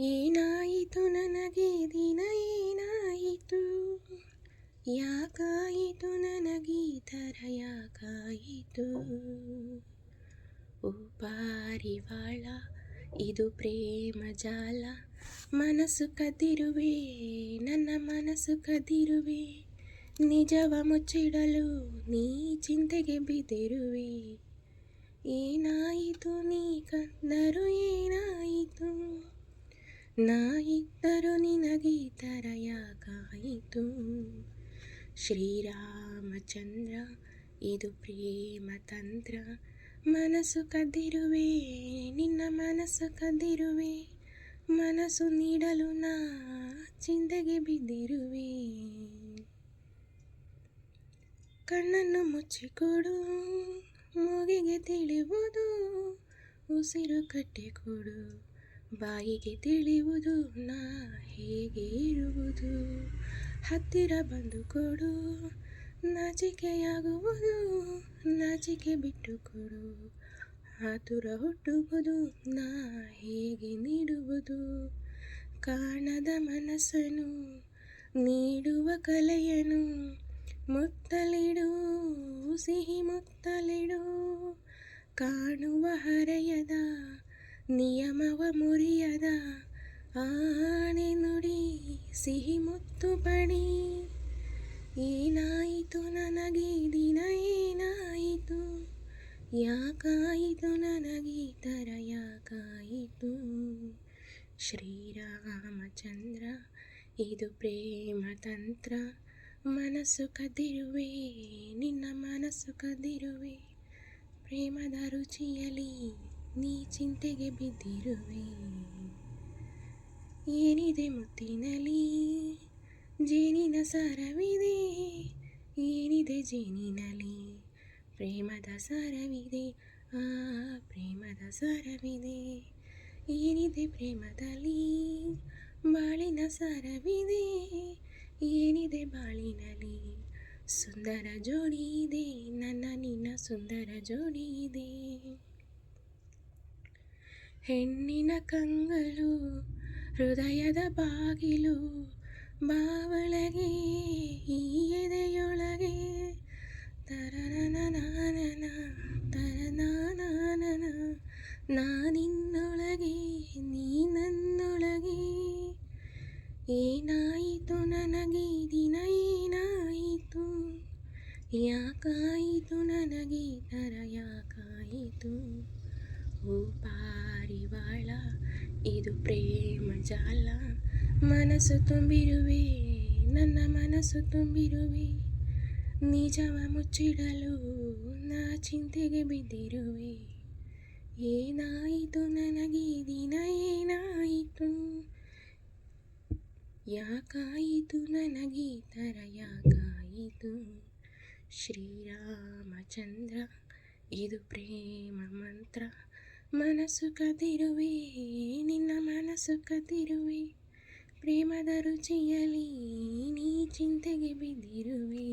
ಏನಾಯಿತು ನನಗೆ ದಿನ ಏನಾಯಿತು? ಯಾಕಾಯಿತು ನನಗೆ ಥರ ಯಾಕಾಯಿತು? ಓ ಇದು ಪ್ರೇಮ ಜಾಲ. ಮನಸ್ಸು ಕದಿರುವೆ, ನನ್ನ ಮನಸ್ಸು ಕದಿರುವೆ. ನಿಜವ ಮುಚ್ಚಿಡಲು ನೀ ಚಿಂತೆಗೆ ಬಿದಿರುವೆ ಏನಾಯಿತು ನೀ ಕಂದರು ನಾ ಇದ್ದರು ನಿನಗೆ ಈ ಥರ ಯಾಕಾಯಿತು ಶ್ರೀರಾಮಚಂದ್ರ, ಇದು ಪ್ರೇಮ ತಂತ್ರ. ಮನಸ್ಸು ಕದ್ದಿರುವೆ, ನಿನ್ನ ಮನಸ್ಸು ಕದ್ದಿರುವೆ. ಮನಸ್ಸು ನೀಡಲು ನಾ ಚಿಂತೆಗೆ ಬಿದ್ದಿರುವೆ. ಕಣ್ಣನ್ನು ಮುಚ್ಚಿಕೊಡು, ಮೂಗಿಗೆ ತಿಳಿಯುವುದು ಉಸಿರು ಕಟ್ಟಿಕೊಡು. ಬಾಯಿಗೆ ತಿಳಿಯುವುದು ನಾ ಹೇಗೆ ಇರುವುದು? ಹತ್ತಿರ ಬಂದು ಕೊಡು, ನಾಚಿಕೆಯಾಗುವುದು, ನಾಚಿಕೆ ಬಿಟ್ಟು ಕೊಡು. ಆತುರ ಹುಟ್ಟುವುದು, ನಾ ಹೇಗೆ ನೀಡುವುದು? ಕಾಣದ ಮನಸ್ಸನು ನೀಡುವ ಕಲೆಯನು ಮುತ್ತಲಿಡು, ಸಿಹಿ ಮುತ್ತಲಿಡು. ಕಾಣುವ ಹರೆಯದ ನಿಯಮವ ಮುರಿಯದ ಆಣೆ ನುಡಿ, ಸಿಹಿ ಮುತ್ತು ಪಡಿ ಏನಾಯಿತು ನನಗೆ, ದಿನ ಏನಾಯಿತು? ಯಾಕಾಯಿತು ನನಗೆ ತರ ಯಾಕಾಯಿತು? ಶ್ರೀರಾಮಚಂದ್ರ ಇದು ಪ್ರೇಮ ತಂತ್ರ. ಮನಸ್ಸು ಕದಿರುವೆ, ನಿನ್ನ ಮನಸ್ಸು ಕದಿರುವೆ. ಪ್ರೇಮದ ರುಚಿಯಲಿ ನೀ ಚಿಂತೆಗೆ ಬಿದ್ದಿರುವೆ. ಏನಿದೆ ಮುತ್ತಿನಲ್ಲಿ? ಜೇನಿನ ಸಾರವಿದೆ. ಏನಿದೆ ಜೇನಿನಲ್ಲಿ? ಪ್ರೇಮದ ಸಾರವಿದೆ. ಆ, ಪ್ರೇಮದ ಸಾರವಿದೆ. ಏನಿದೆ ಪ್ರೇಮದಲ್ಲಿ? ಬಾಳಿನ ಸಾರವಿದೆ. ಏನಿದೆ ಬಾಳಿನಲ್ಲಿ? ಸುಂದರ ಜೋಡಿ ಇದೆ. ನನ್ನ ನಿನ್ನ ಸುಂದರ ಜೋಡಿ ಇದೆ. ಹೆಣ್ಣಿನ ಕಂಗಳು, ಹೃದಯದ ಬಾಗಿಲು, ಬಾವಳಗೆ, ಈ ಎದೆಯೊಳಗೆ. ತರನನ ತರನಾನನ ನಾನಿನ್ನೊಳಗೆ ನೀ ನನ್ನೊಳಗೆ ಏನಾಯಿತು ನನಗೆ, ದಿನ ಏನಾಯಿತು? ಯಾಕಾಯಿತು ನನಗೆ, ತರ ಯಾಕಾಯಿತು? ಓ ಪಾರಿವಾಳ ಇದು ಪ್ರೇಮ ಜಾಲ ಮನಸ್ಸು ತುಂಬಿರುವೆ ನನ್ನ ಮನಸ್ಸು ತುಂಬಿರುವೆ ನಿಜವ ಮುಚ್ಚಿಡಲು ನಾ ಚಿಂತೆಗೆ ಬಿದ್ದಿರುವೆ ಏನಾಯಿತು ನನಗೆ ದಿನ ಏನಾಯಿತು ಯಾಕಾಯಿತು ನನಗೆ ಈ ಥರ ಯಾಕಾಯಿತು ಶ್ರೀರಾಮಚಂದ್ರ ಇದು ಪ್ರೇಮ ಮಂತ್ರ ಮನಸ್ಸು ಕದಿರುವೆ ನಿನ್ನ ಮನಸ್ಸು ಕದಿರುವೆ ಪ್ರೇಮದ ರುಚಿಯಲಿ ನೀ ಚಿಂತೆಗೆ ಬಿದ್ದಿರುವೆ